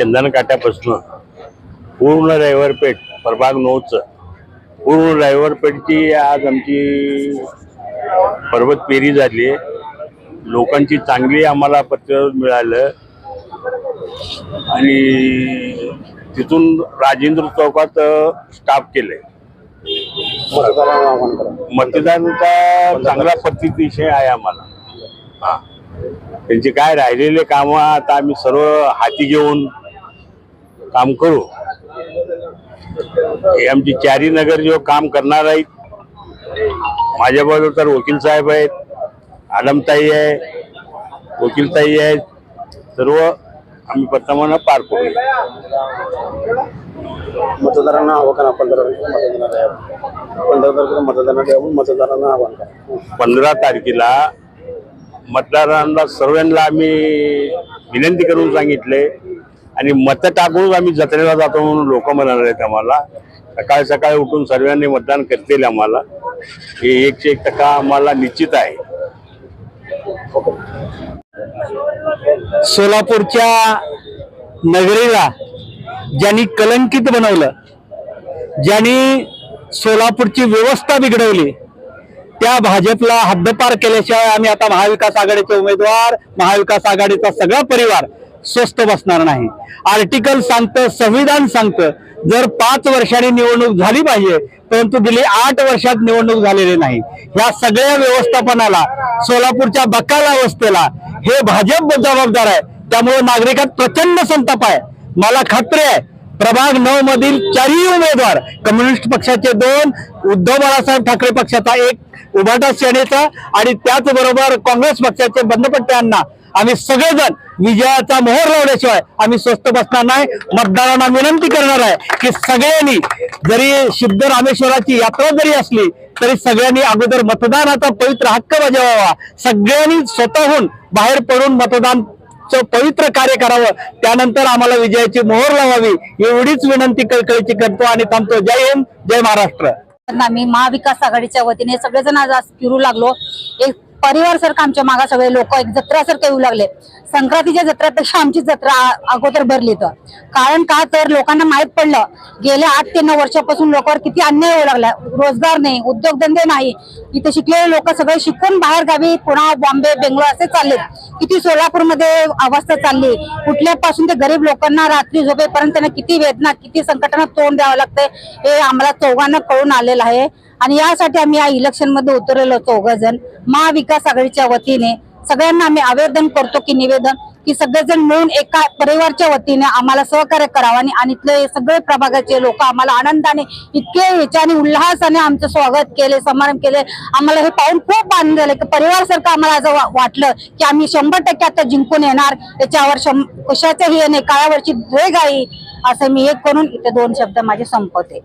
चंदन काट्यापासून पूर्ण रविवारपेठ प्रभाग नऊचं पूर्ण रविवारपेठची आज आमची पर्वत पेरी झाली लोकांची चांगली आम्हाला पत्र मिळालं. आणि तिथून राजेंद्र चौकात स्टाफ केले मतदानाचा चांगला प्रतिशय आहे आम्हाला. हा. त्यांचे काय राहिलेले कामं आता आम्ही सर्व हाती घेऊन काम करू. हे आमची चारी नगर जो काम करणार आहेत. माझ्या बाजूला तर वकील साहेब आहेत आलमताई आहे वकीलताई आहेत सर्व आम्ही प्रथमानं पार करू मतदारांना आवाहन पंधरा पंधरा यावं मतदारांना आवाहन करा पंधरा तारखेला मतदारांना सर्वांना आम्ही विनंती करून सांगितले. आणि मतं टाकूनच आम्ही जत्रेला जातो म्हणून लोक म्हणाले आहेत आम्हाला. सकाळी सकाळी उठून सर्वांनी मतदान करतील आम्हाला. हे एकशे एक टक्का आम्हाला निश्चित आहे. सोलापूरच्या नगरीला ज्यांनी कलंकित बनवलं ज्यांनी सोलापूरची व्यवस्था बिघडवली त्या भाजपला हद्दपार केल्याशिवाय आम्ही आता महाविकास आघाडीचे उमेदवार महाविकास आघाडीचा सगळा परिवार स्वस्त बसणार नाही. आर्टिकल सांगतं संविधान सांगतं. जर पाच वर्षांनी निवडणूक झाली पाहिजे परंतु गेली आठ वर्षात निवडणूक झालेली नाही. या सगळ्या व्यवस्थापनाला सोलापूरच्या बकाल अवस्थेला हे भाजप जबाबदार आहे. त्यामुळे नागरिकात प्रचंड संताप आहे. मला खात्री आहे प्रभाग नऊ मधील चारही उमेदवार कम्युनिस्ट पक्षाचे दोन उद्धव बाळासाहेब ठाकरे पक्षाचा एक उभाटा सेनेचा आणि त्याचबरोबर काँग्रेस पक्षाचे बंदपट्ट्यांना आम्ही सगळेजण विजयाचा मोहर लावल्याशिवाय आम्ही स्वस्त बसणार नाही. मतदारांना विनंती करणार आहे की सगळ्यांनी जरी सिद्ध रामेश्वराची यात्रा जरी असली तरी सगळ्यांनी अगोदर मतदानाचा पवित्र हक्क बजावावा. सगळ्यांनी स्वतःहून बाहेर पडून मतदान पवित्र कार्य करावं. त्यानंतर आम्हाला विजयाची मोहर लावावी एवढीच विनंती कळकळीची करतो आणि थांबतो. जय हिंद जय महाराष्ट्र. आम्ही महाविकास आघाडीच्या वतीने सगळेजण आज आज फिरू लागलो. एक परिवार सारखं आमच्या मागा सगळे लोक एक जत्रासारखे येऊ लागले. संक्रांतीच्या जत्रेपेक्षा आमची जत्रा अगोदर भरली तर. कारण का तर लोकांना माहीत पडलं गेल्या आठ ते नऊ वर्षापासून लोकांवर किती अन्याय होऊ लागला. रोजगार नाही उद्योगधंदे नाही. इथे शिकलेले लोक सगळे शिकून बाहेर गावी पुणा बॉम्बे बेंगलोर असे चाललेत. किती सोलापूरमध्ये अवस्था चालली. कुठल्यापासून ते गरीब लोकांना रात्री झोपेपर्यंत त्यांना किती वेदना किती संकटांना तोंड द्यावं लागतंय हे आम्हाला चौघांना कळून आलेलं आहे. आणि यासाठी आम्ही या इलेक्शनमध्ये उतरलेलो चौघजण. महाविकास आघाडीच्या वतीने सगळ्यांना आम्ही आवेदन करतो की निवेदन की सगळेजण मिळून एका परिवारच्या वतीने आम्हाला सहकार्य करावं आणि इथले सगळे प्रभागाचे लोक आम्हाला आनंदाने इतके ह्याच्याने उल्हासाने आमचं स्वागत केले समारंभ केले. आम्हाला हे पाहून खूप आनंद झाला की परिवारसारखं आम्हाला असं वा- वाटलं की आम्ही शंभर टक्के आता जिंकून येणार. याच्यावर शं- कशाचंही हे नाही काळावरची द्वेग आहे असं मी एक करून इथे दोन शब्द माझे संपवते.